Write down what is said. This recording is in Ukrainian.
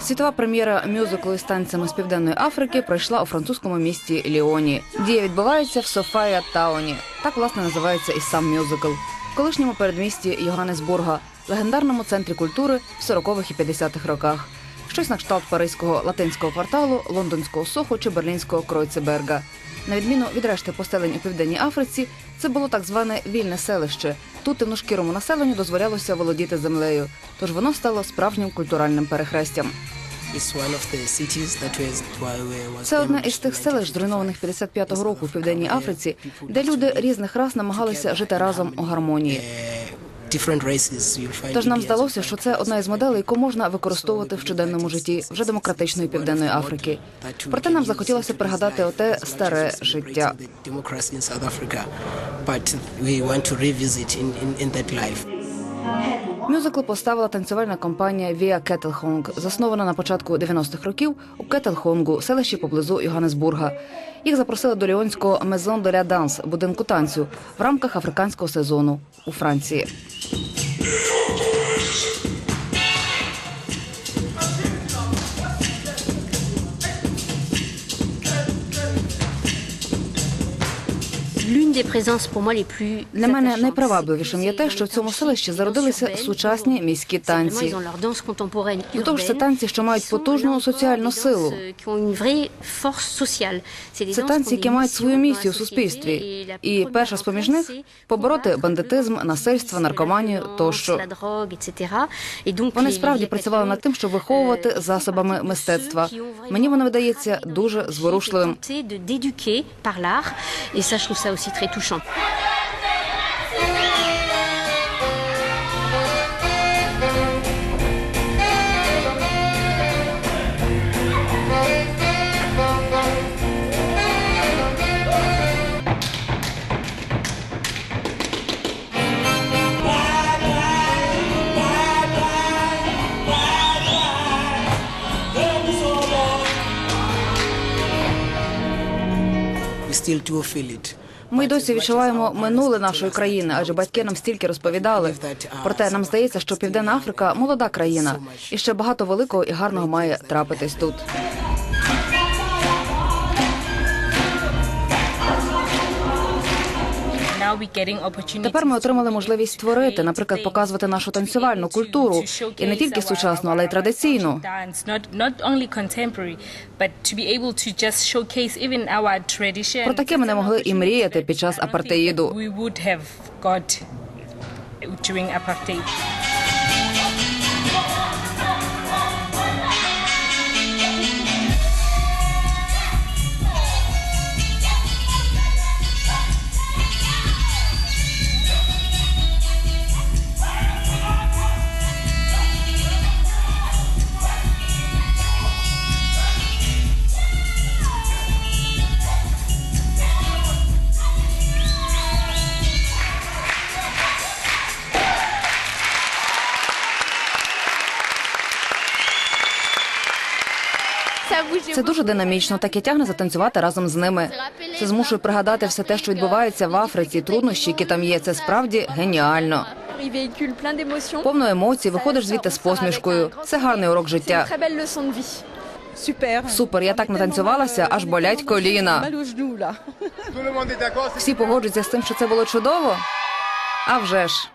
Світова прем'єра мюзиклу із танцями з південної Африки пройшла у французькому місті Ліоні. Дія відбувається в Софая Тауні. Так власне називається і сам мюзикл. В колишньому передмісті Йоганнесбурга, легендарному центрі культури в 40-х і 50-х роках. Щось на кшталт паризького латинського кварталу, лондонського соху чи берлінського Кройцеберга. На відміну від решти поселень у південній Африці, це було так зване вільне селище. Тут темношкірому населенню дозволялося володіти землею, тож воно стало справжнім культуральним перехрестям. Це одне із тих селищ, зруйнованих 55-го року в південній Африці, де люди різних рас намагалися жити разом у гармонії. Тож нам здалося, що це одна із моделей, яку можна використовувати в щоденному житті вже демократичної південної Африки. Проте нам захотілося пригадати оте старе життя. in in, in, in that life. Мюзикл поставила танцювальна компанія Вія Кетелхонг, заснована на початку 90-х років у Кетелхонгу, селищі поблизу Йоганнесбурга. Їх запросили до ліонського Мезон доля Данс, будинку танцю, в рамках африканського сезону у Франції. Для мене найпривабливішим є те, що в цьому селищі зародилися сучасні міські танці. Ils ont leur danse contemporaine До того ж, це танці, що мають потужну соціальну силу. Це танці, які мають свою місію в суспільстві. І перша з поміж них побороти бандитизм, насильство, наркоманію тощо. Вони справді працювали над тим, щоб виховувати euh, засобами мистецтва. Мені воно видається дуже зворушливим. aussi très touchant. still to feel it. Ми досі відчуваємо минуле нашої країни, адже батьки нам стільки розповідали. Проте нам здається, що Південна Африка молода країна, і ще багато великого і гарного має трапитись тут. Тепер ми отримали можливість створити, наприклад, показувати нашу танцювальну культуру, і не тільки сучасну, але й традиційну. Про таке ми не могли і мріяти під час апартеїду. Це дуже динамічно, так і тягне затанцювати разом з ними. Це змушує пригадати все те, що відбувається в Африці, труднощі, які там є. Це справді геніально. Повно емоцій, виходиш звідти з посмішкою. Це гарний урок життя. Super. Супер, я так натанцювалася, аж болять коліна. Всі погоджуються з тим, що це було чудово. А вже ж.